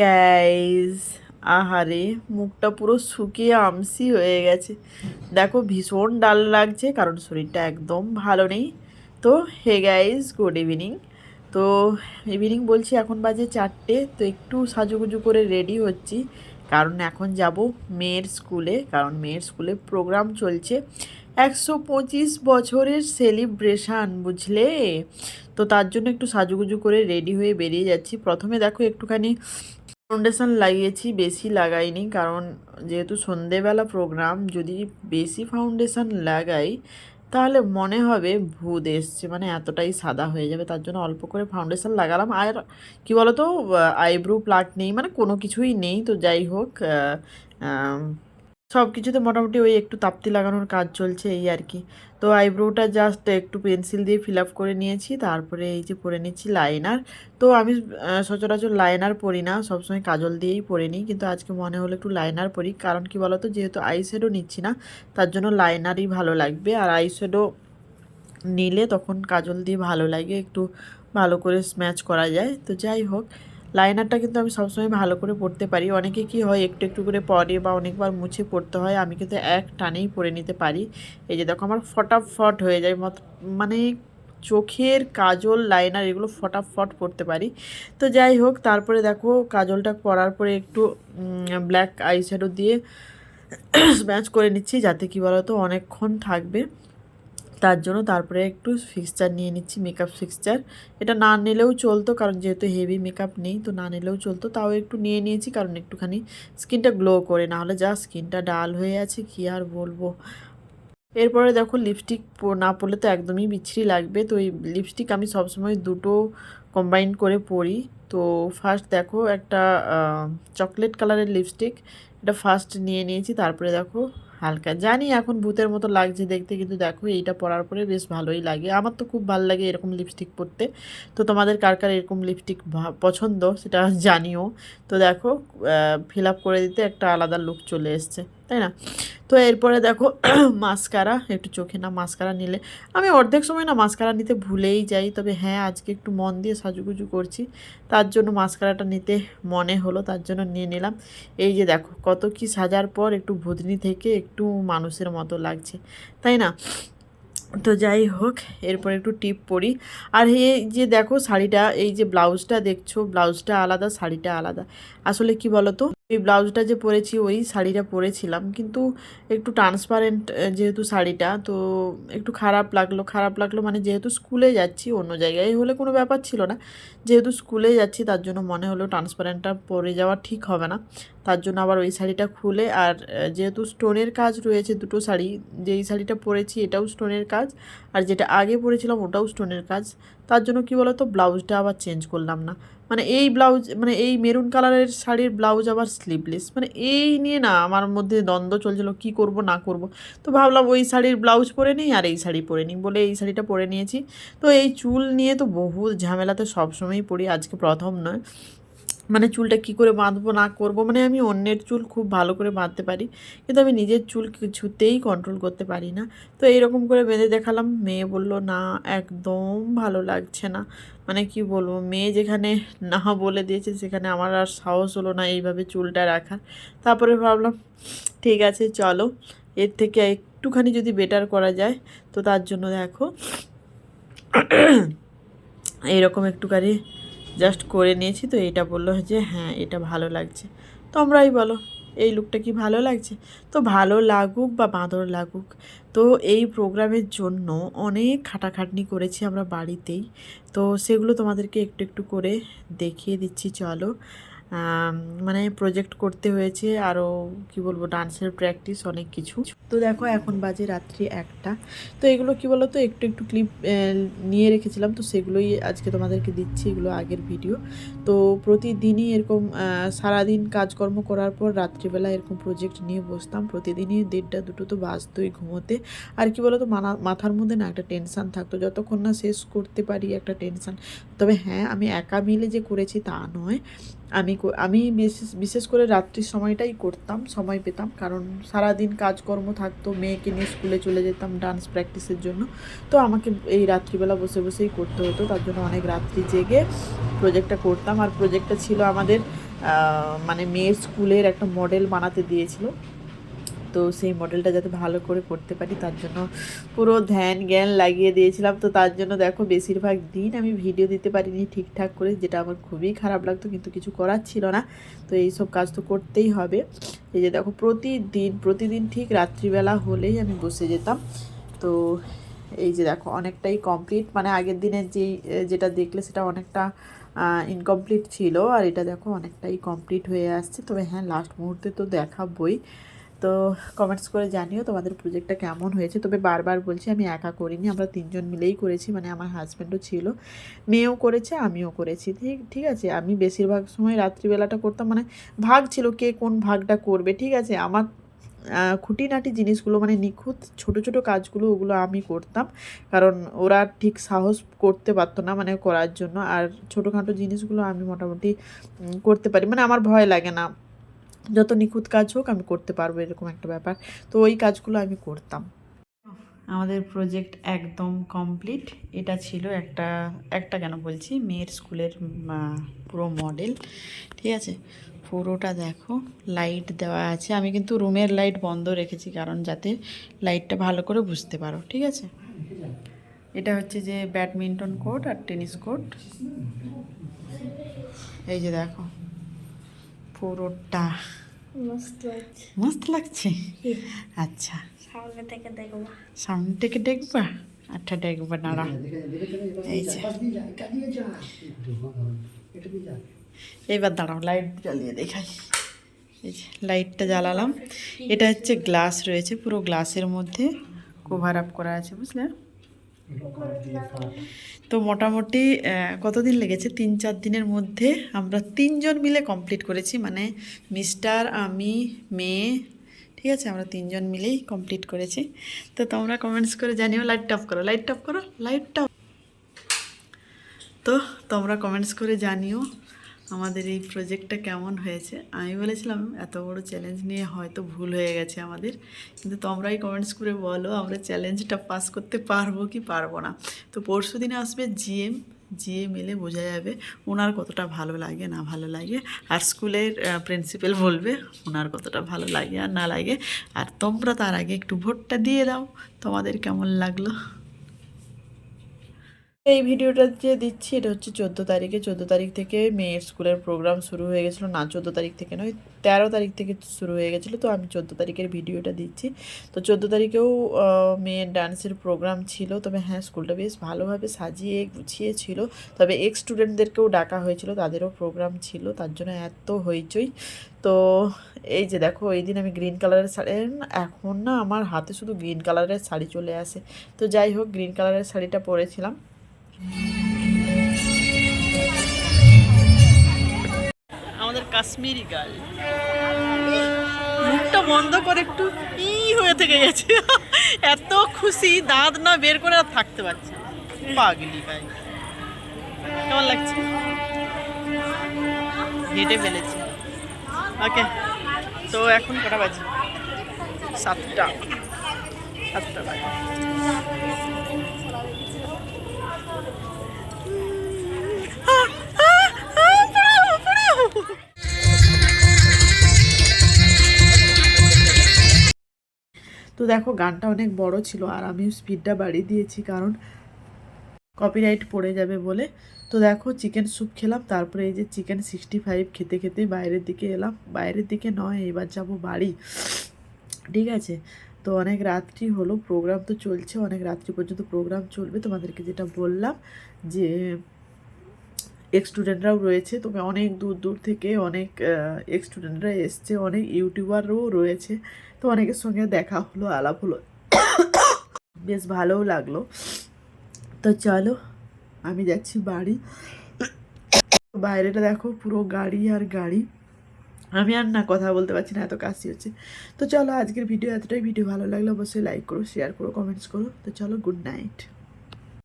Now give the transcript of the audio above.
Guys আহারে, মুখটা পুরো শুকিয়ে আমসি হয়ে গেছে। দেখো ভীষণ ডাল লাগছে, কারণ শরীরটা একদম ভালো নেই। তো হে গাইস গুড ইভিনিং তো ইভিনিং বলছি এখন বাজে চারটে, তো একটু সাজুগুজু করে রেডি হচ্ছি। কারণ এখন যাব মেয়ের স্কুলে কারণ মেয়ের স্কুলে প্রোগ্রাম চলছে। একশো পঁচিশ বছরের সেলিব্রেশন বুঝলে? তো তার জন্য একটু সাজুগুজু করে রেডি হয়ে বেরিয়ে যাচ্ছি। প্রথমে দেখো একটুখানি ফাউন্ডেশন লাগিয়েছি, বেশি লাগাইনি। কারণ যেহেতু সন্ধেবেলা প্রোগ্রাম যদি বেশি ফাউন্ডেশন লাগাই, তাহলে মনে হবে ভূত এসছে। মানে এতটাই সাদা হয়ে যাবে। তার জন্য অল্প করে ফাউন্ডেশন লাগালাম। আর কি বলতো আইব্রো প্লাক নেই। মানে কোনো কিছুই নেই। তো যাই হোক সব কিছুতে মোটামুটি ওই একটু তাপ্তি লাগানোর কাজ চলছে এই আর কি। তো আইব্রোটা জাস্ট একটু পেন্সিল দিয়ে ফিল আপ করে নিয়েছি, তারপরে এই যে পরে নিচ্ছি লাইনার তো আমি সচরাচর লাইনার পরি না, সবসময় কাজল দিয়েই পরে নিই, কিন্তু আজকে মনে হলো একটু লাইনার পরি, কারণ কি বলতো, যেহেতু আইশ্যাডো নিচ্ছি না, তার জন্য লাইনারই ভালো লাগবে। আর আইশ্যাডো নিলে তখন কাজল দিয়ে ভালো লাগে, একটু ভালো করে স্ম্যাচ করা যায়। তো যাই হোক লাইনারটা কিন্তু আমি সবসময় ভালো করে পড়তে পারি। অনেকে কি হয়, একটু একটু করে পরে বা অনেকবার মুছে পড়তে হয়। আমি কিন্তু এক টানেই পরে নিতে পারি। এই যে দেখো, আমার ফটাফট হয়ে যায়। মানে চোখের কাজল লাইনার এগুলো ফটাফট পড়তে পারি। তো যাই হোক, তারপরে দেখো, কাজলটা পরার পরে একটু ব্ল্যাক আইশ্যাডো দিয়ে স্ম্যাচ করে নিচ্ছি। যাতে কি বলতো, অনেকক্ষণ থাকবে। তার জন্য তারপরে একটু ফিক্সচার নিয়ে নিচ্ছি মেকআপ ফিক্সচার এটা না নিলেও চলতো, কারণ যেহেতু হেভি মেকআপ নেই, তো না নিলেও চলতো। তাও একটু নিয়ে নিয়েছি, কারণ একটুখানি স্কিনটা গ্লো করে না হলে যা স্কিনটা ডাল হয়ে আছে, কি আর বলব। এরপরে দেখো লিপস্টিক না পরলে তো একদমই বিচ্ছিরি লাগবে। তো এই লিপস্টিক আমি সবসময় দুটো কম্বাইন করে পরি। তো ফার্স্ট দেখো একটা চকলেট কালারের লিপস্টিক এটা ফার্স্ট নিয়ে নিয়েছি, তারপরে দেখো হালকা। জানি এখন ভূতের মতো লাগছে দেখতে, কিন্তু দেখো এইটা পরার পরে বেশ ভালোই লাগে। আমার তো খুব ভালো লাগে এরকম লিপস্টিক পরতে। তো তোমাদের কার কার এরকম লিপস্টিক পছন্দ সেটা জানিও। তো দেখো ফিল আপ করে দিতে একটা আলাদা লুক চলে এসছে। তাই না? তো এরপরে দেখো, মাস্কারা, একটু চোখে না, মাস্কারা নিলে। আমি অর্ধেক সময় না মাস্কারা নিতে ভুলেই যাই, তবে হ্যাঁ আজকে একটু মন দিয়ে সাজুগুজু করছি। তার জন্য মাস্কারাটা নিতে মনে হলো, তার জন্য নিয়ে নিলাম। এই যে দেখো, কত কি সাজার পর একটু ভুতনি থেকে একটু মানুষের মতো লাগছে, তাই না? তো যাই হোক, এরপর একটু টিপ পরি আর এই যে দেখো শাড়িটা, এই যে ব্লাউজটা দেখছ, ব্লাউজটা আলাদা, শাড়িটা আলাদা। আসলে কি বলো তো এই ব্লাউজটা যে পরেছি, ওই শাড়িটা পরেছিলাম। কিন্তু একটু ট্রান্সপারেন্ট যেহেতু শাড়িটা, তো একটু খারাপ লাগল। খারাপ লাগল মানে যেহেতু স্কুলে যাচ্ছি অন্য জায়গায় হলে কোনো ব্যাপার ছিল না। যেহেতু স্কুলে যাচ্ছি, তার জন্য মনে হলো ট্রান্সপারেন্টটা পরে যাওয়া ঠিক হবে না। তার জন্য আবার ওই শাড়িটা খুলে আর যেহেতু স্টোনের কাজ রয়েছে দুটো শাড়ি, যেই শাড়িটা পরেছি এটাও স্টোনের কাজ আর যেটা আগে পরেছিলাম ওটাও স্টোনের কাজ, তার জন্য কি বলতো ব্লাউজটা আবার চেঞ্জ করলাম না। মানে এই ব্লাউজ মানে এই মেরুন কালারের শাড়ির ব্লাউজ আবার স্লিভলেস মানে এই নিয়ে না আমার মধ্যে দ্বন্দ্ব চলছিল কি করব না করব। তো ভাবলাম ওই শাড়ির ব্লাউজ পরে নিই আর এই শাড়ি পরে নিই বলে এই শাড়িটা পরে নিয়েছি। তো এই চুল নিয়ে তো বহু ঝামেলাতে সবসময়ই পড়ি, আজকে প্রথম নয়। মানে চুলটা কি করে বাঁধবো, না করব মানে আমি অন্যের চুল খুব ভালো করে বাঁধতে পারি। কিন্তু আমি নিজের চুল কিছুতেই কন্ট্রোল করতে পারি না। তো এইরকম করে বেঁধে দেখালাম, মেয়ে বলল, না, একদম ভালো লাগছে না। মানে কি বলব, মেয়ে যেখানে না বলে দিয়েছে, সেখানে আমার আর সাহস হলো না এইভাবে চুলটা রাখার। তারপরে ভাবলাম, ঠিক আছে, চলো। এর থেকে একটুখানি যদি বেটার করা যায়, তো তার জন্য দেখো, এইরকম একটুখানি জাস্ট করে নিয়েছি তো এটা বলল যে হ্যাঁ এটা ভালো লাগছে। তোমরাই বলো, এই লুকটা কি ভালো লাগছে? তো ভালো লাগুক বা বাঁদর লাগুক, তো এই প্রোগ্রামের জন্য অনেক খাটাখাটনি করেছি আমরা বাড়িতেই। তো সেগুলো তোমাদেরকে একটু একটু করে দেখিয়ে দিচ্ছি, চলো। মানে প্রজেক্ট করতে হয়েছে আরও কি বলব ডান্সের প্র্যাকটিস অনেক কিছু। তো দেখো এখন বাজে রাত্রি একটা। তো এগুলো কি বলো তো একটু একটু ক্লিপ নিয়ে রেখেছিলাম। তো সেগুলোই আজকে তোমাদেরকে দিচ্ছি। এগুলো আগের ভিডিও তো প্রতিদিনই এরকম সারাদিন কাজকর্ম করার পর রাত্রিবেলা এরকম প্রজেক্ট নিয়ে বসতাম। প্রতিদিনই দেড়টা, দুটো তো বাজতোই ঘুমোতে। আর কি বলতো? মানা, মাথার মধ্যে না একটা টেনশান থাকতো। যতক্ষণ না শেষ করতে পারি একটা টেনশান তবে হ্যাঁ আমি একা মিলে যে করেছি তা নয়। আমি আমি বিশেষ বিশেষ করে রাত্রির সময়টাই করতাম, সময় পেতাম। কারণ সারাদিন কাজকর্ম থাকতো, মেয়েকে নিয়ে স্কুলে চলে যেতাম ডান্স প্র্যাকটিসের জন্য। তো আমাকে এই রাত্রিবেলা বসে বসেই করতে হতো, তার জন্য অনেক রাত্রি জেগে প্রজেক্টটা করতাম। আর প্রজেক্টটা ছিল আমাদের মানে মেয়ের স্কুলের একটা মডেল বানাতে দিয়েছিল। তো সেই মডেলটা যাতে ভালো করে করতে পারি, তার জন্য পুরো ধ্যান জ্ঞান লাগিয়ে দিয়েছিলাম। তো তার জন্য দেখো বেশিরভাগ দিন আমি ভিডিও দিতে পারিনি ঠিকঠাক করে, যেটা আমার খুবই খারাপ লাগতো, কিন্তু কিছু করার ছিল না। তো এই সব কাজ তো করতেই হবে। এই যে দেখো প্রতিদিন প্রতিদিন ঠিক রাত্রিবেলা হলেই আমি বসে যেতাম। তো এই যে দেখো অনেকটাই কমপ্লিট মানে আগের দিনের যেই, যেটা দেখলে সেটা অনেকটা ইনকমপ্লিট ছিল, আর এটা দেখো অনেকটাই কমপ্লিট হয়ে আসছে। তবে হ্যাঁ লাস্ট মুহূর্তে তো দেখাবই। তো কমেন্টস করে জানিও তোমাদের প্রজেক্টটা কেমন হয়েছে। তবে বারবার বলছি, আমি একা করিনি, আমরা তিনজন মিলেই করেছি মানে আমার হাজব্যান্ডও ছিল। মেয়েও করেছে, আমিও করেছি। ঠিক ঠিক আছে, আমি বেশিরভাগ সময় রাত্রিবেলাটা করতাম মানে ভাগ ছিল কে কোন ভাগটা করবে। ঠিক আছে, আমার খুঁটিনাটি জিনিসগুলো মানে নিখুঁত ছোট ছোট কাজগুলো, ওগুলো আমি করতাম। কারণ ওরা ঠিক সাহস করতে পারতো না মানে করার জন্য। আর ছোটোখাটো জিনিসগুলো আমি মোটামুটি করতে পারি। মানে আমার ভয় লাগে না। যত নিখুঁত কাজ হোক, আমি করতে পারব এরকম একটা ব্যাপার। তো ওই কাজগুলো আমি করতাম। আমাদের প্রজেক্ট একদম কমপ্লিট এটা ছিল একটা একটা কেন বলছি? মেয়ের স্কুলের পুরো মডেল ঠিক আছে? পুরোটা দেখো লাইট দেওয়া আছে। আমি কিন্তু রুমের লাইট বন্ধ রেখেছি কারণ যাতে লাইটটা ভালো করে বুঝতে পারো। ঠিক আছে? এটা হচ্ছে যে ব্যাডমিন্টন কোর্ট আর টেনিস কোর্ট এই যে দেখো। পুরোটা। মস্ত লাগছে। আচ্ছা। সামনে থেকে দেখব। সামনে থেকে দেখবা? আচ্ছা দেখবা দাঁড়া। এই যে। দাঁড়াও লাইট জ্বালিয়ে দেখাই। এই যে লাইটটা জ্বালালাম। এটা হচ্ছে গ্লাস রয়েছে পুরো গ্লাসের মধ্যে কভার আপ করা আছে বুঝলে? তো মোটামুটি কতদিন লেগেছে? তিন, চার দিনের মধ্যে আমরা তিনজন মিলে কমপ্লিট করেছি। মানে মিস্টার আমি, মেয়ে, ঠিক আছে? আমরা তিনজন মিলেই কমপ্লিট করেছি। তো তোমরা কমেন্টস করে জানিও লাইট টপ করো। লাইট টপ করো? লাইট টপ তো তোমরা কমেন্টস করে জানিও। আমাদের এই প্রজেক্টটা কেমন হয়েছে? আমি বলেছিলাম, এত বড় চ্যালেঞ্জ নিয়ে হয়তো ভুল হয়ে গেছে আমাদের। কিন্তু তোমরাই কমেন্টস করে বলো, আমরা চ্যালেঞ্জটা পাস করতে পারব কি পারব না? তো পরশু দিনে আসবে জিএম জিএম এলে বোঝা যাবে ওনার কতটা ভালো লাগে, না ভালো লাগে। আর স্কুলের প্রিন্সিপাল বলবে ওনার কতটা ভালো লাগে আর না লাগে। আর তোমরা তার আগে একটু ভোটটা দিয়ে দাও, তোমাদের কেমন লাগল? এই ভিডিওটা যে দিচ্ছি, এটা হচ্ছে চোদ্দ তারিখে। চোদ্দ তারিখ থেকে মেয়ের স্কুলের প্রোগ্রাম শুরু হয়ে গেছিল। না, চোদ্দ তারিখ থেকে নয়, তেরো তারিখ থেকে শুরু হয়ে গেছিল। তো আমি চোদ্দ তারিখের ভিডিওটা দিচ্ছি। তো চোদ্দ তারিখেও মেয়ের ডান্সের প্রোগ্রাম ছিল। তবে হ্যাঁ স্কুলটা বেশ ভালোভাবে সাজিয়ে গুছিয়ে ছিল তবে এক্স স্টুডেন্টদেরকেও ডাকা হয়েছিল। তাদেরও প্রোগ্রাম ছিল। তার জন্য এত হইচই। তো এই যে দেখো, এই দিন আমি গ্রিন কালারের শাড়ি, এখন না আমার হাতে শুধু গ্রিন কালারের শাড়ি চলে আসে। তো যাই হোক গ্রিন কালারের শাড়িটা পরেছিলাম। আমাদের কাশ্মীরি গার্ল মুখটা বন্ধ করে একটু ই হয়ে থেকে গেছে। এত খুশি, দাঁত না বের করে আর থাকতে পারছে। পাগলি ভাই। কেমন লাগছে? হেঁটে ফেলেছি। ওকে, তো এখন কটা বাজে? সাতটা। সাতটা বাজে। তো দেখো, গানটা অনেক বড় ছিল আর আমিও স্পিডটা বাড়িয়ে দিয়েছি কারণ কপিরাইট পড়ে যাবে বলে। তো দেখো চিকেন স্যুপ খেলাম, তারপরে এই যে চিকেন সিক্সটি ফাইভ খেতে খেতে বাইরের দিকে এলাম। বাইরের দিকে নয়, এবার যাব বাড়ি। ঠিক আছে? তো অনেক রাত্রি হলো প্রোগ্রাম তো চলছে, অনেক রাত্রি পর্যন্ত প্রোগ্রাম চলবে। তোমাদেরকে যেটা বললাম যে এক্স স্টুডেন্টরাও রয়েছে তবে অনেক দূর দূর থেকে অনেক এক্স স্টুডেন্টরা এসছে, অনেক ইউটিউবারও রয়েছে। তো অনেকের সঙ্গে দেখা হলো, আলাপ হলো। বেশ ভালোও লাগল। তো চলো, আমি যাচ্ছি বাড়ি। বাইরেটা দেখো, পুরো গাড়ি আর গাড়ি। আমি আর না কথা বলতে পারছি না, এত কাশি হচ্ছে। তো চলো, আজকের ভিডিও এতটাই। ভিডিও ভালো লাগলে অবশ্যই লাইক করো শেয়ার করো কমেন্টস করো। তো চলো গুড নাইট